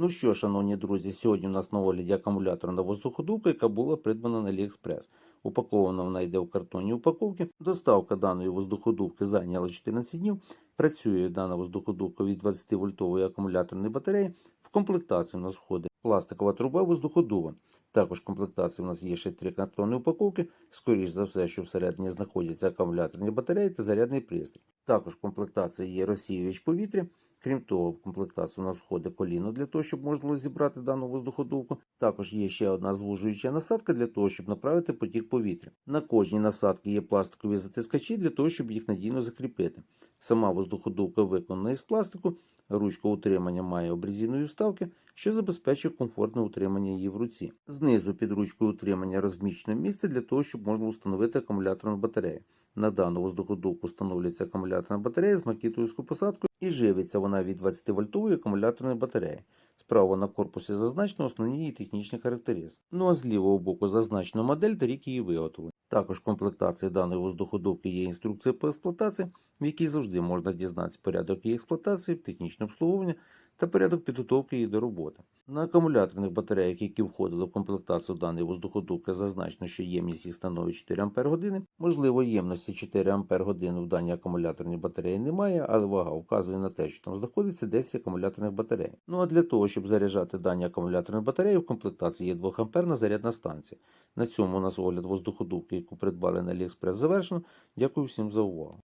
Ну що, шановні друзі, сьогодні у нас на огляді акумуляторна воздуходувка, яка була придбана на AliExpress. Упакована вона йде в картонній упаковці. Доставка даної воздуходувки зайняла 14 днів. Працює дана воздуходувка від 20 вольтової акумуляторної батареї. В комплектації у нас входить пластикова труба воздуходува. Також в комплектації у нас є ще три картонні упаковки. Скоріше за все, що всередині знаходяться акумуляторні батареї та зарядний пристрій. Також в комплектації є розсіювач повітря. Крім того, в комплектацію у нас входить коліно для того, щоб можна було зібрати дану воздуходувку. Також є ще одна звужуюча насадка для того, щоб направити потік повітря. На кожній насадці є пластикові затискачі для того, щоб їх надійно закріпити. Сама воздуходувка виконана із пластику, ручка утримання має обрізійної вставки, що забезпечує комфортне утримання її в руці. Знизу під ручкою утримання розміщено місце для того, щоб можна встановити акумуляторну батарею. На дану воздуходувку встановлюється акумуляторна батарея з макітовською посадкою і живиться вона від 20 вольтової акумуляторної батареї. Справа на корпусі зазначено основні її технічні характеристики. Ну а з лівого боку зазначено модель та рік її виготовлення. Також в комплектації даної воздуходувки є інструкція по експлуатації, в якій завжди можна дізнатися порядок її експлуатації, технічне обслуговування та порядок підготовки її до роботи. На акумуляторних батареях, які входили в комплектацію даної воздуходувки, зазначено, що ємність їх становить 4 Ах. Можливо, ємності 4 Ах в даній акумуляторній батареї немає, але вага вказує на те, що там знаходиться 10 акумуляторних батарей. Ну а для того, щоб заряджати дані акумуляторні батареї, в комплектації є 2 амперна зарядна станція. На цьому у нас огляд воздуходувки, яку придбали на AliExpress, завершено. Дякую всім за увагу.